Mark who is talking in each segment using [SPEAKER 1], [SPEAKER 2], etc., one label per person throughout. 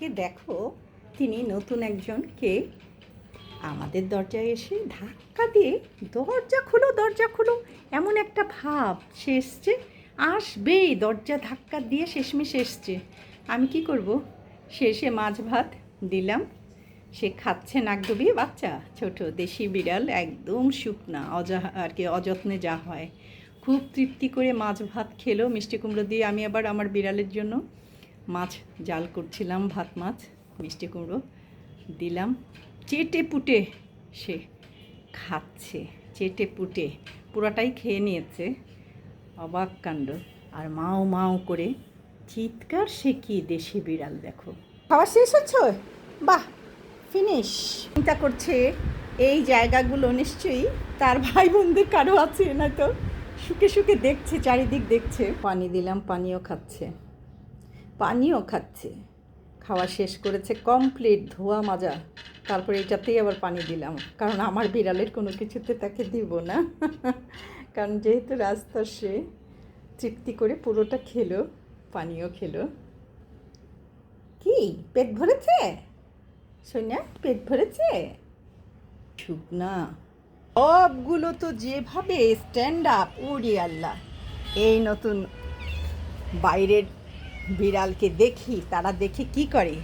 [SPEAKER 1] কে দেখো তিনি নতুন একজন কে? আমাদের দরজায় এসে ধাক্কা দিয়ে দরজা খুলো দরজা খুলো। এমন একটা ভাব সে এসছে। আসবেই, দরজা ধাক্কা দিয়ে শেষমেশ এসছে। আমি কি করব? শেষে মাছ ভাত দিলাম। সে খাচ্ছে নাক ডুবিয়ে। বাচ্চা, ছোট, দেশি বিড়াল, একদম শুকনা অজা আর কি, অযত্নে যা হয়। খুব তৃপ্তি করে মাছ ভাত খেলো। মিষ্টি কুমড়ো দিয়ে আমি আবার আমার বিড়ালের জন্য মাছ জাল করছিলাম, ভাত, মাছ, মিষ্টি কুমড়ো দিলাম। চেটে পুটে সে খাচ্ছে, চেটে পুটে। পুরাটাই খেয়ে নিয়েছে, অবাক কাণ্ড। আর মাও মাও করে, চিৎকার সে কি দেশি বিড়াল দেখো। খাওয়া শেষ হচ্ছে? বাহ ফিনিশ চিন্তা করছে, এই জায়গাগুলো নিশ্চয়ই তার ভাই বোনদের কারও আছে না তো শুকে শুকে দেখছে, চারিদিক দেখছে। পানি দিলাম, পানিও খাচ্ছে। পানিও খাচ্ছে। খাওয়া শেষ করেছে কমপ্লিট ধোয়া মাজা। তারপরে এটাতেই আবার পানি দিলাম। কারণ আমার বিড়ালের কোনো কিছুতে তাকে দিব না। কারণ যেহেতু রাস্তা সে তৃপ্তি করে পুরোটা খেলো, পানিও খেলো। কি? পেট ভরেছে? সোনিয়া, পেট ভরেছে? শুকনা সবগুলো তো যেভাবে স্ট্যান্ড আপ উড়ি আল্লাহ। এই নতুন বাইরের বিড়ালকে দেখি, তারা দেখে কি করে?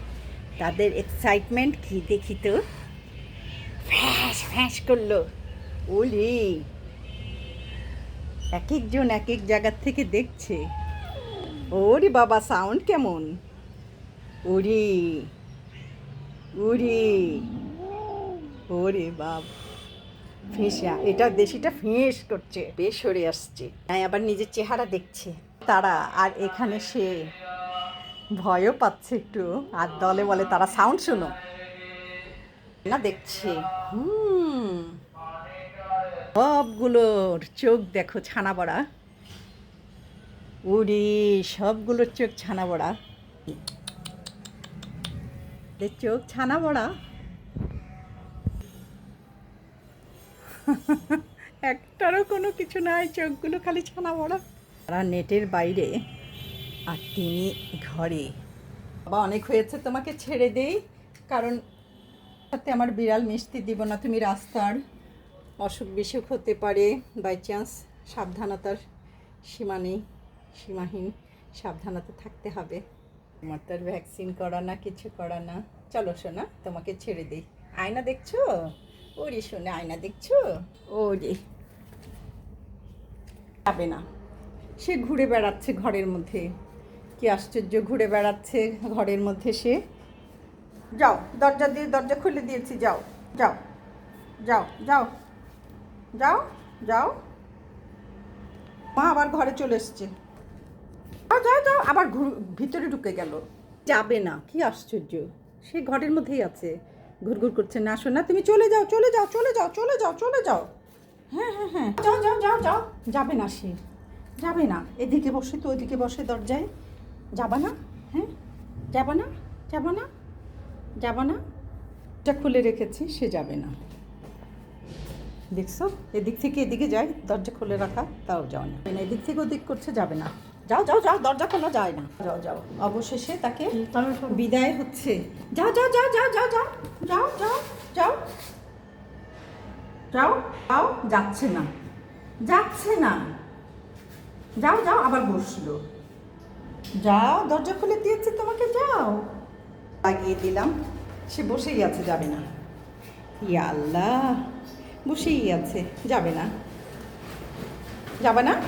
[SPEAKER 1] তাদের এক্সাইটমেন্ট কি দেখি তো? ফ্যাস ফ্যাস করল। ওলি এক একজন এক এক জায়গার থেকে দেখছে। ওরে বাবা সাউন্ড কেমন? ওরে ওরে ওরে বাব ফেঁসা, এটা দেশিটা ফেঁস করছে, বেশ সরে আসছে। হ্যাঁ আবার নিজের চেহারা দেখছে। তারা, আর এখানে সে ভয়ও পাচ্ছে একটু। আর দলে বলে তারা সাউন্ড শুনো। না দেখছে। হুম। সবগুলোর চোখ দেখো ছানা বড়া উড়ি, সবগুলোর চোখ ছানা বড়া চোখ ছানা বড়া একটারও কোনো কিছু নাই, চোখগুলো খালি ছানা বড়া তারা নেটের বাইরে। আর তিনি ঘরে। বাবা, অনেক হয়েছে, তোমাকে ছেড়ে দেই। কারণ সাথে আমার বিড়াল মিষ্টি দিব না, তুমি রাস্তার। অসুখ বিসুখ হতে পারে বাই চান্স সাবধানতার সীমা নেই, সীমাহীন সাবধানতা থাকতে হবে। আমার তো আর ভ্যাকসিন করা না, কিছু করা না। চলো শোনা তোমাকে ছেড়ে দিই। আয়না দেখছ? ওরে শোনে আয়না দেখছ? ওরে। যাবে না। সে ঘুরে বেড়াচ্ছে ঘরের মধ্যে। কি আশ্চর্য ঘুরে বেড়াচ্ছে ঘরের মধ্যে সে। যাও দরজা দিয়ে দরজা খুলে দিয়েছি যাও যাও যাও যাও যাও যাও। মা আবার ঘরে চলে এসছে। যাও যাও যাও আবার ভিতরে ঢুকে গেল। যাবে না কি আশ্চর্য। সে ঘরের মধ্যেই আছে। ঘুরঘুর করছে না শোনা তুমি চলে যাও চলে যাও চলে যাও চলে যাও চলে যাও। হ্যাঁ হ্যাঁ হ্যাঁ যাও যাও যাও যাও। যাবে না সে। যাবে না। এদিকে বসে তো ওদিকে বসে দরজায়। যাবা না হ্যাঁ যাবা না যাবা না যাবা না এটা খুলে রেখেছি সে যাবে না দেখছ এদিক থেকে এদিকে যায় দরজা খুলে রাখা তাও যাও না এদিক থেকে ওদিক করছে যাবে না যাও যাও যাও দরজা খোলা যায় না যাও যাও অবশেষে তাকে বিদায় হচ্ছে যাও যাও যাও যাও যাও যাও যাও যাও যাও যাও যাও যাচ্ছে না যাচ্ছে না যাও যাও আবার বসল যাও, দরজা খুলে দিয়েছে তোমাকে, যাও। লাগিয়ে দিলাম। সে বসেই আছে, যাবে না। ইয়া আল্লাহ, বসেই আছে, যাবে না। যাবে না?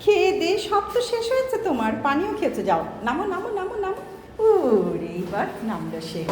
[SPEAKER 1] খেয়ে দে, সব তো শেষ হয়েছে তোমার। পানিও খেয়েছে, যাও। নামো নামো নামো নামো। ও এইবার নামলো সে।